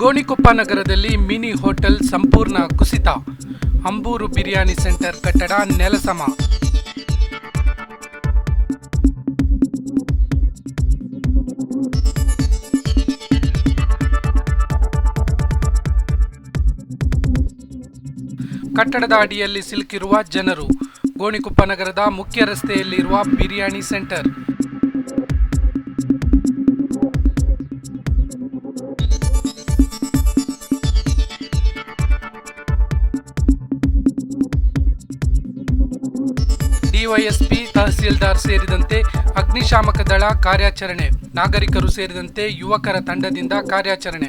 ಗೋಣಿಕೊಪ್ಪ ನಗರದಲ್ಲಿ mini hotel ಸಂಪೂರ್ಣ ಕುಸಿತ. ಅಂಬೂರು ಬಿರಿಯಾನಿ ಸೆಂಟರ್ ಕಟ್ಟಡ ನೆಲಸಮ. ಕಟ್ಟಡದ ಅಡಿಯಲ್ಲಿ ಸಿಲುಕಿರುವ ಜನರು. ಗೋಣಿಕೊಪ್ಪ ನಗರದ ಮುಖ್ಯ ರಸ್ತೆಯಲ್ಲಿರುವ ಬಿರಿಯಾನಿ ಸೆಂಟರ್. ಡಿವೈಎಸ್ಪಿ ತಹಸೀಲ್ದಾರ್ ಸೇರಿದಂತೆ ಅಗ್ನಿಶಾಮಕ ದಳ ಕಾರ್ಯಾಚರಣೆ ನಾಗರಿಕರು ಸೇರಿದಂತೆ ಯುವಕರ ತಂಡದಿಂದ ಕಾರ್ಯಾಚರಣೆ.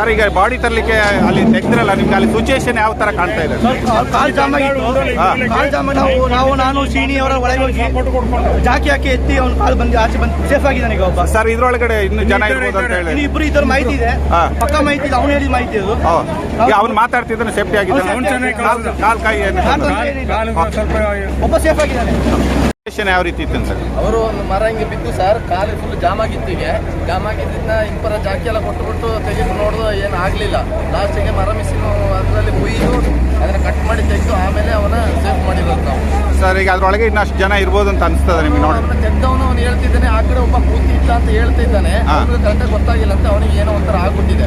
ಸರ್ ಈಗ ಬಾಡಿ ತರಲಿಕ್ಕೆ ಅಲ್ಲಿ ತೆಗ್ದಿರಲ್ಲ ನಿಮ್ಗೆ ಅಲ್ಲಿ ಸಿಚುಯೇಷನ್ ಯಾವ ತರ ಕಾಣ್ತಾ ಇದೆ? ಕಾಲ್ ಜಾಮ್. ಕಾಲ್ ಜಾಮ್ ನಾವು ನಾವು ನಾನು ಶೀನಿ ಅವರ ಒಳಗೆ ಹೋಗಿ ಜಾಕಿ ಹಾಕಿ ಎತ್ತಿ ಅವ್ನು ಕಾಲ್ ಬಂದು ಆಚೆ ಬಂದು ಸೇಫ್ ಆಗಿದ್ದಾನೆ ಈಗ ಒಬ್ಬ. ಸರ್ ಇದ್ರೊಳಗಡೆ ಇನ್ನು ಜನ ಇರ್ಬೋದು ಅಂತ ಹೇಳಿ. ಇಬ್ರು ಇದ್ರ ಮಾಹಿತಿ ಇದೆ. ಪಕ್ಕ ಮಾಹಿತಿ ಇದೆ ಅವ್ನು ಹೇಳಿದ ಮಾಹಿತಿ ಅದು. ಅವ್ನು ಮಾತಾಡ್ತಿದ್ದಾನೆ ಸೇಫ್ಟಿ ಆಗಿದೆ ಕಾಲ್ ಕಾಲ್ ಕೈ ಏನು ನಾನ್ ತೊಂದ್ರೆ ಏನಿಲ್ಲ. ಒಬ್ಬ ಸೇಫ್ ಆಗಿದ್ದಾನೆ. ಯಾವ ರೀತಿ ಇತ್ತು ಸರ್ ಅವರು ಒಂದು ಮರ ಹಿಂಗೆ ಬಿದ್ದು ಸರ್ ಕಾಲಿ ಫುಲ್ ಜಾಮ್ ಆಗಿತ್ತು ಈಗ ಜಾಮ್ ಆಗಿದ್ದನ್ನ ಇಂಪರ ಜಾಕಿ ಎಲ್ಲ ಕೊಟ್ಟುಬಿಟ್ಟು ತೆಗೆದು ನೋಡಿದ್ರು ಏನು ಆಗಲಿಲ್ಲ. ಲಾಸ್ಟಿಗೆ ಮರ ಮಿಸ್ಸಿನ ಅದರಲ್ಲಿ ಹುಯ್ದು ಅದನ್ನು ಕಟ್ ಮಾಡಿ ತೆಗೆದು ಆಮೇಲೆ ಅವನ ಸೇಫ್ ಮಾಡಿರೋದು ನಾವು. ಸರ್ ಈಗ ಅದರೊಳಗೆ ಇನ್ನಷ್ಟು ಜನ ಇರ್ಬೋದು ಅಂತ ಅನಿಸ್ತದೆ ನಿಮಗೆ ನೋಡಿ. ತೆಗ್ದವನು ಅವ್ನು ಹೇಳ್ತಿದ್ದಾನೆ ಆ ಕಡೆ ಒಬ್ಬ ಕೂತಿ ಇಲ್ಲ ಅಂತ ಹೇಳ್ತಿದ್ದಾನೆ. ಕರೆಕ್ಟಾಗಿ ಗೊತ್ತಾಗಿಲ್ಲ ಅಂತ ಅವನಿಗೆ ಏನೋ ಒಂಥರ ಆಗ್ಬಿಟ್ಟಿದೆ.